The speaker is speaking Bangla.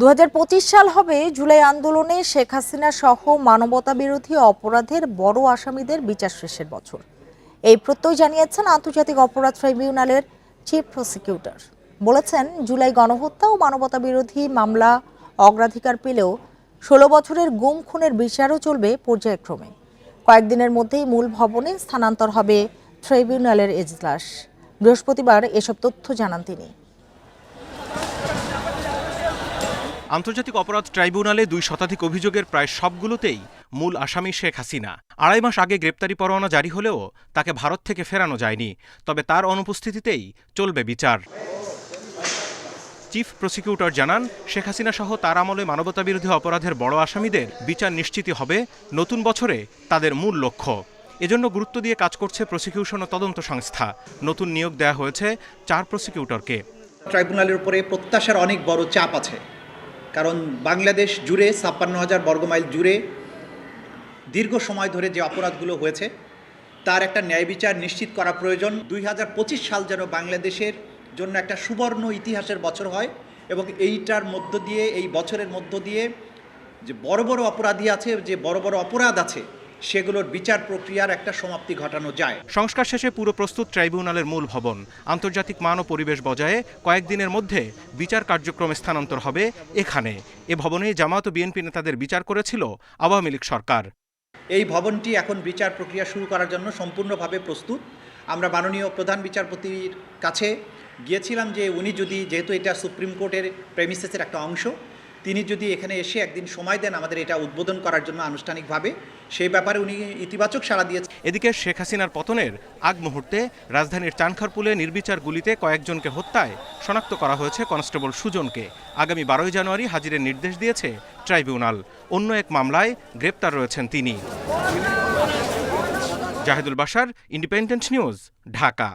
দু হাজার পঁচিশ সাল হবে জুলাই আন্দোলনে শেখ হাসিনা সহ মানবতা বিরোধী অপরাধের বড় আসামিদের বিচার শেষের বছর। এই প্রত্যয় জানিয়েছেন আন্তর্জাতিক অপরাধ ট্রাইব্যুনালের চিফ প্রসিকিউটর। বলেছেন, জুলাই গণহত্যা ও মানবতা বিরোধী মামলা অগ্রাধিকার পেলেও ষোলো বছরের গুম খুনের বিচারও চলবে পর্যায়ক্রমে। কয়েকদিনের মধ্যেই মূল ভবনে স্থানান্তর হবে ট্রাইব্যুনালের এজলাস। বৃহস্পতিবার এসব তথ্য জানান তিনি। আন্তর্জাতিক অপরাধ ট্রাইব্যুনালে দুই শতাধিক অভিযোগের প্রায় সবগুলোতেই মূল আসামি শেখ হাসিনা। আড়াই মাস আগে গ্রেপ্তারি পরোয়ানা জারি হলেও তাকে ভারত থেকে ফেরানো যায়নি। তবে তার অনুপস্থিতিতেই চলবে বিচার। চিফ প্রসিকিউটর জানান, শেখ হাসিনা সহ তার আমলে মানবতাবিরোধী অপরাধের বড় আসামিদের বিচার নিশ্চিত হবে, নতুন বছরে তাদের মূল লক্ষ্য। এজন্য গুরুত্ব দিয়ে কাজ করছে প্রসিকিউশন ও তদন্ত সংস্থা। নতুন নিয়োগ দেওয়া হয়েছে চার প্রসিকিউটরকে। ট্রাইব্যুনালের উপরে প্রত্যাশার অনেক বড় চাপ আছে। কারণ বাংলাদেশ জুড়ে ছাপ্পান্ন হাজার বর্গমাইল জুড়ে দীর্ঘ সময় ধরে যে অপরাধগুলো হয়েছে, তার একটা ন্যায় বিচার নিশ্চিত করা প্রয়োজন। দুই হাজার পঁচিশ সাল যেন বাংলাদেশের জন্য একটা সুবর্ণ ইতিহাসের বছর হয় এবং এইটার মধ্য দিয়ে, এই বছরের মধ্য দিয়ে যে বড় বড় অপরাধী আছে, যে বড় বড় অপরাধ আছে সেগুলোর বিচার প্রক্রিয়ার একটা সমাপ্তি ঘটানো যায়। সংস্কার শেষে পুরো প্রস্তুত ট্রাইব্যুনালের মূল ভবন। আন্তর্জাতিক মান ও পরিবেশ বজায়ে কয়েকদিনের মধ্যে বিচার কার্যক্রমে স্থানান্তর হবে এখানে। এ ভবনে জামাত ও বিএনপি নেতাদের বিচার করেছিল আওয়ামী লীগ সরকার। এই ভবনটি এখন বিচার প্রক্রিয়া শুরু করার জন্য সম্পূর্ণভাবে প্রস্তুত। আমরা মাননীয় প্রধান বিচারপতির কাছে গিয়েছিলাম যে উনি যদি যেহেতু এটা সুপ্রিম কোর্টের প্রেমিসেসের একটা অংশ তিনি যদি এখানে এসে একদিন সময় দেন আমাদের এটা উদ্বোধন করার জন্য আনুষ্ঠানিকভাবে, সেই ব্যাপারে উনি ইতিবাচক সাড়া দিয়েছেন। এদিকে শেখ হাসিনার পতনের আগ মুহূর্তে রাজধানীর চানখারপুলে নির্বিচার গুলিতে কয়েকজনকে হত্যায় শনাক্ত করা হয়েছে কনস্টেবল সুজনকে। আগামী বারোই জানুয়ারি হাজিরের নির্দেশ দিয়েছে ট্রাইব্যুনাল। অন্য এক মামলায় গ্রেপ্তার রয়েছেন তিনি। জাহিদুল বাসার ইন্ডিপেন্ডেন্ট নিউজ, ঢাকা।